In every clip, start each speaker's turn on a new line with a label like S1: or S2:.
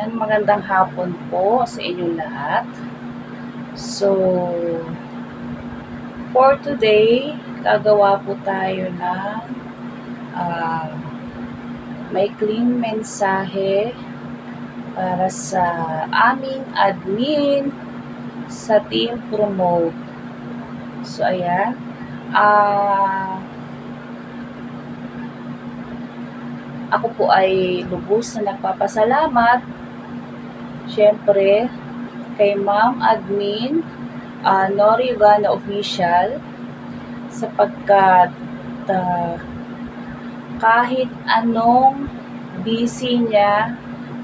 S1: Ayan, magandang hapon po sa inyong lahat. So, for today, gagawa po tayo ng ah, maikling mensahe para sa aming admin sa Team Promote. So, ayan. Ah, ako po ay lubos na nagpapasalamat syempre kay Ma'am Admin uh, Nori Ivana Official sapagkat ah, kahit anong busy niya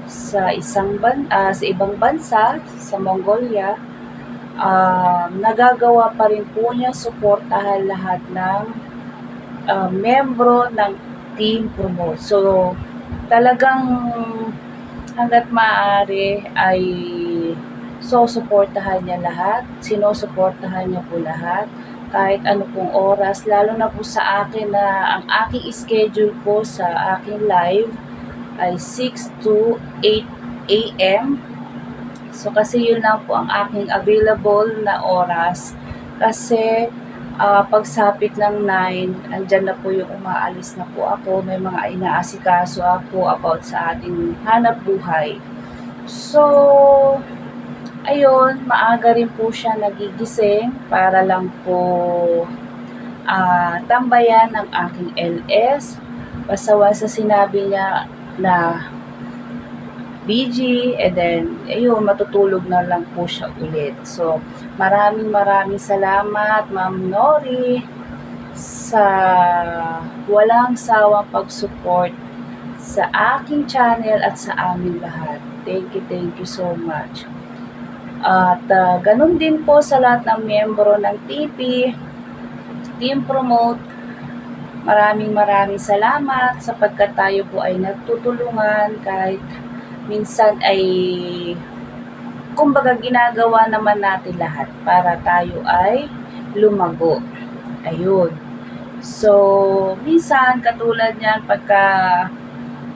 S1: sa isang ban ah, sa ibang bansa sa Mongolia ah, nagagawa pa rin po niya suportahan lahat ng ah, membro ng team promote. So, talagang hanggat maaari ay so-suportahan niya lahat, sinusuportahan niya po lahat, kahit ano pong oras, lalo na po sa akin na ang aking schedule po sa aking live ay 6 to 8 a.m. So, kasi yun lang po ang aking available na oras. Kasi, ah, pagsapit ng 9, andyan na po yung umaalis na po ako. May mga inaasikaso ako about sa ating hanap buhay. So, ayun, maaga rin po siya nagigising para lang po ah, tambayan ng aking LS. Basawa sa sinabi niya na BG, and then, ayun, matutulog na lang po siya ulit. So, maraming maraming salamat, Ma'am Nori, sa walang sawang pag-support sa aking channel at sa amin lahat. Thank you, thank you so much. At ah, ganun din po sa lahat ng miyembro ng TP, Team Promote, maraming maraming salamat sapagkat tayo po ay nagtutulungan kahit minsan ay kumbaga ginagawa naman natin lahat para tayo ay lumago. Ayun. So, minsan katulad niyan pagka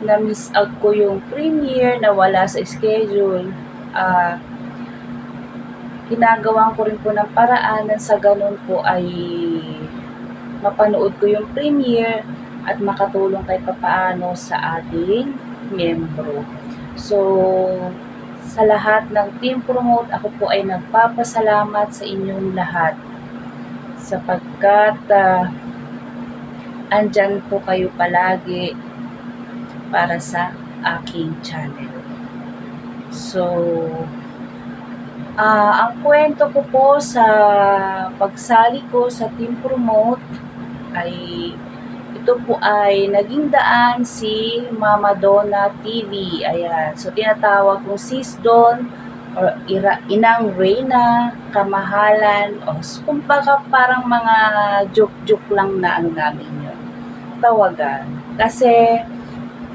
S1: na-miss out ko yung premiere na wala sa schedule, ah ginagawan ko rin po ng paraan na sa ganun po ay mapanood ko yung premiere at makatulong kahit papaano sa ating miyembro. So, sa lahat ng Team Promote, ako po ay nagpapasalamat sa inyong lahat sapagkat ah, andyan po kayo palagi para sa aking channel. So, ah ang kwento ko po sa pagsali ko sa Team Promote ay ito po ay naging daan si Mama Donna TV. Ayan. So, tinatawag kong Sis Don or ira, Inang Reyna, Kamahalan, o kumbaga parang mga joke-joke lang na ano namin yun. Tawagan. Kasi,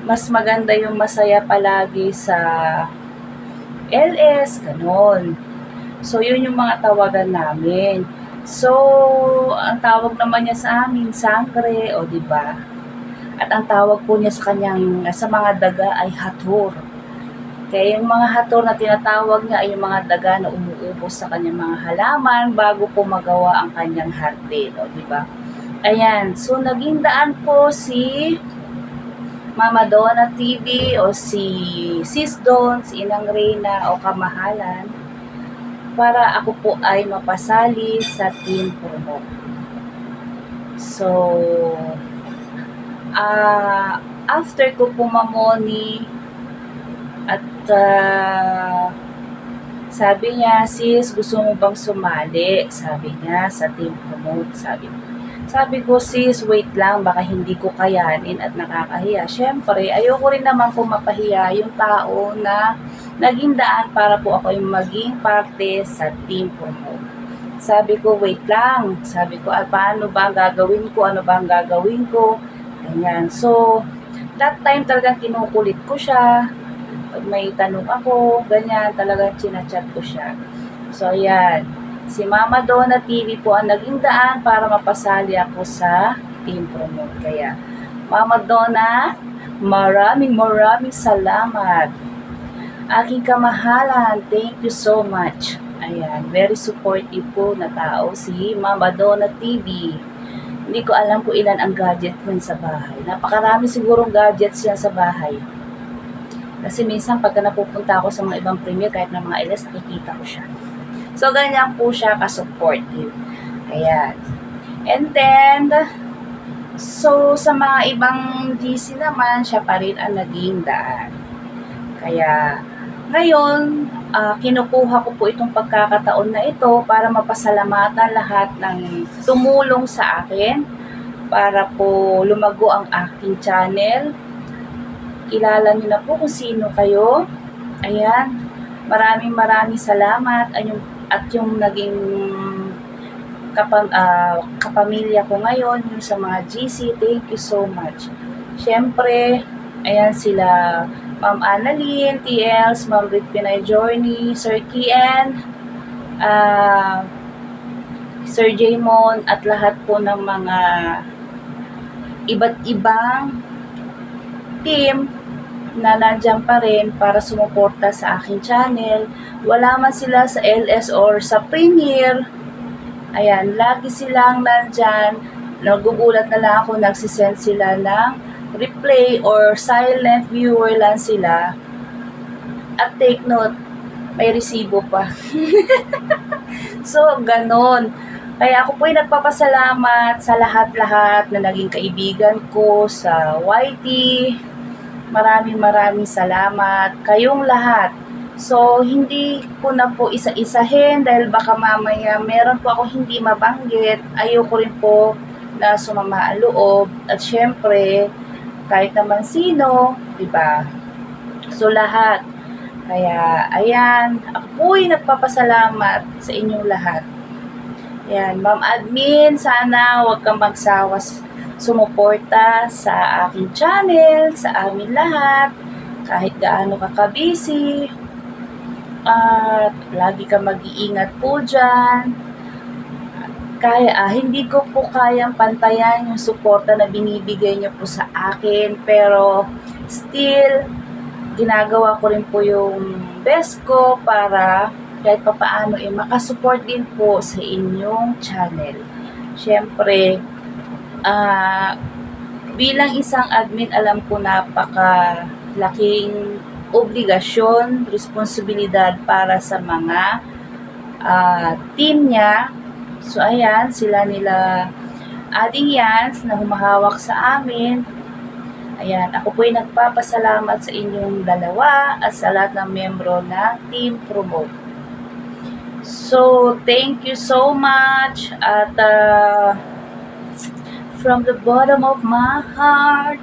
S1: mas maganda yung masaya palagi sa LS, ganon. So, yun yung mga tawagan namin. So, ang tawag naman niya sa amin, sangre, o di ba? At ang tawag po niya sa kanyang, sa mga daga ay hatur. Kaya yung mga hatur na tinatawag niya ay yung mga daga na umuubos sa kanyang mga halaman bago po magawa ang kanyang hardin, o di ba? Ayan, so naging daan po si Mama Donna TV o si Sis Don, si Inang Reyna o Kamahalan para ako po ay mapasali sa Team Promo. So, ah after ko po mamoni at ah, sabi niya, sis, gusto mo bang sumali? Sabi niya sa Team Promote, sabi. Sabi ko, sis, wait lang, baka hindi ko kayanin at nakakahiya. Siyempre, ayoko rin naman po mapahiya yung tao na naging daan para po ako yung maging parte sa team promote. Sabi ko, wait lang. Sabi ko, ah, paano ba ang gagawin ko? Ano ba ang gagawin ko? Ganyan. So, that time talagang kinukulit ko siya. Pag may tanong ako, ganyan, talagang chinachat ko siya. So, ayan. Si Mama Donna TV po ang naging daan para mapasali ako sa Team Promote. Kaya, Mama Donna, maraming maraming salamat. Aking kamahalan, thank you so much. Ayan, very supportive po na tao si Mama Donna TV. Hindi ko alam kung ilan ang gadget mo sa bahay. Napakarami sigurong gadgets yan sa bahay. Kasi minsan pagka napupunta ako sa mga ibang premier, kahit na mga LS, nakikita ko siya. So, ganyan po siya ka-supportive. Ayan. And then, so sa mga ibang GC naman, siya pa rin ang naging daan. Kaya, ngayon, ah, kinukuha ko po itong pagkakataon na ito para mapasalamatan lahat ng tumulong sa akin para po lumago ang aking channel. Kilala niyo na po kung sino kayo. Ayan. Maraming maraming salamat at yung, at yung naging kapam, ah, kapamilya ko ngayon, yung sa mga GC, thank you so much. Siyempre, ayan sila Ma'am Annalyn, TLs, Ma'am Rick Pinay Journey, Sir Kian, ah, Sir Jaymon, at lahat po ng mga iba't ibang team na nandiyan pa rin para sumuporta sa aking channel. Wala man sila sa LS or sa Premier. Ayan, lagi silang nandyan. Nagugulat na lang ako, nagsisend sila ng replay or silent viewer lang sila. At take note, may resibo pa. so, ganon. Kaya ako po'y nagpapasalamat sa lahat-lahat na naging kaibigan ko sa YT. Maraming maraming salamat. Kayong lahat. So, hindi ko na po isa-isahin dahil baka mamaya meron po ako hindi mabanggit. Ayoko rin po na sumama ang loob. At syempre, kahit naman sino, di ba? So, lahat. Kaya, ayan, ako po'y nagpapasalamat sa inyong lahat. Ayan, Ma'am Admin, sana huwag kang magsawa s- sumuporta sa aking channel, sa amin lahat, kahit gaano ka ka-busy, at lagi ka mag-iingat po dyan. Kaya, ah, hindi ko po kayang pantayan yung suporta na binibigay niyo po sa akin, pero still, ginagawa ko rin po yung best ko para kahit pa paano eh, makasupport din po sa inyong channel. Siyempre, ah bilang isang admin, alam ko napaka laking obligasyon, responsibilidad para sa mga ah, team niya. So, ayan, sila nila adding yan na humahawak sa amin. Ayan, ako po'y nagpapasalamat sa inyong dalawa at sa lahat ng membro ng Team Promote. So, thank you so much at uh, from the bottom of my heart,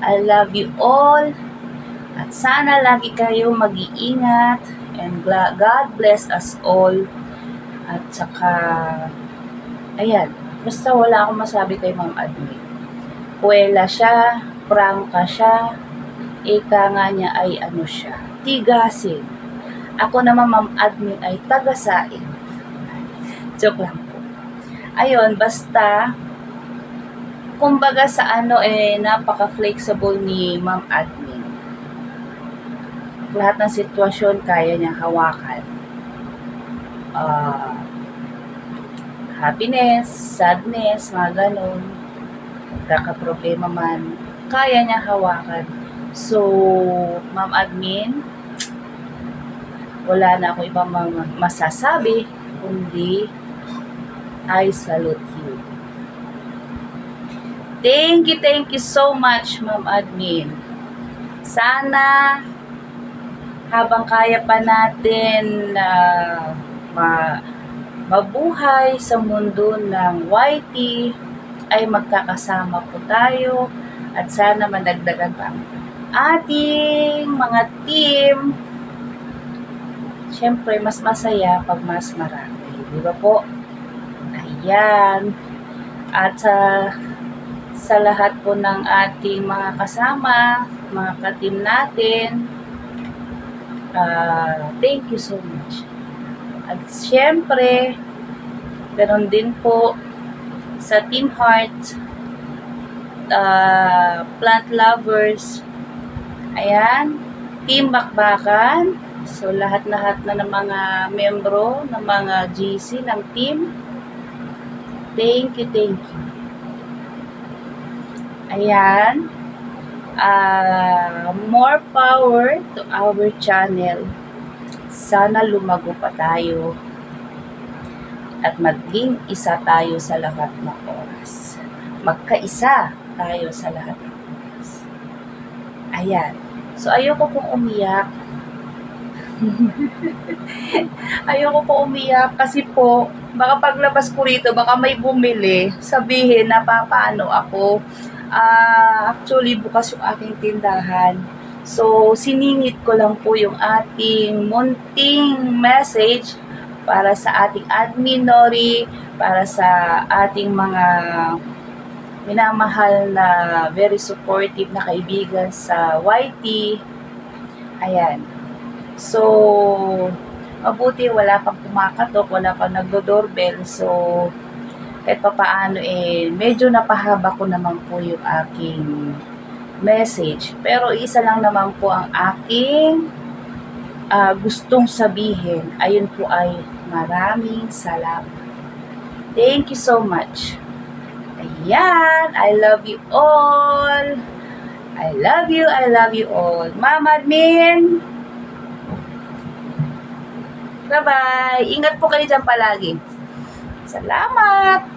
S1: I love you all at sana lagi kayo mag-iingat and God bless us all at saka ayan, basta wala akong masabi kay Ma'am Admi. Puwela siya, prangka siya, ika nga niya ay ano siya, tigasin. Ako naman, Ma'am Admin, ay tagasain. Joke lang po. Ayun, basta, kumbaga sa ano, eh, napaka-flexible ni Ma'am Admin. Lahat ng sitwasyon kaya niyang hawakan. Ah, happiness, sadness, mga ganun. Kaka-problema man, kaya niya hawakan. So, Ma'am Admin, wala na akong ibang masasabi, kundi I salute you. Thank you, thank you so much, Ma'am Admin. Sana habang kaya pa natin na ma mabuhay sa mundo ng YT ay magkakasama po tayo at sana madagdagan pa ating mga team syempre, mas masaya pag mas marami. Di ba po? Ayan. At sa sa lahat po ng ating mga kasama, mga ka-team natin, ah, thank you so much. At syempre, ganun din po sa Team Heart, ah, plant lovers, ayan, Team Bakbakan. So, lahat-lahat na ng mga membro, ng mga GC ng team. Thank you, thank you. Ayan. Ah, more power to our channel. Sana lumago pa tayo at maging isa tayo sa lahat ng oras. Magkaisa tayo sa lahat ng oras. Ayan. So, ayoko pong umiyak. ayoko po umiyak kasi po, baka paglabas ko rito, baka may bumili, sabihin na papaano ako. Ah, actually, bukas yung aking tindahan. So, siningit ko lang po yung ating munting message para sa ating admin Nori, para sa ating mga minamahal na very supportive na kaibigan sa YT. Ayan. So, mabuti wala pang kumakatok, wala pang nagdo-doorbell. So, kahit pa paano eh, medyo napahaba ko naman po yung aking message. Pero isa lang naman po ang aking ah, gustong sabihin. Ayun po ay maraming salamat. Thank you so much. Ayan, I love you all. I love you, I love you all. Mama Admin! Bye-bye! Ingat po kayo dyan palagi. Salamat!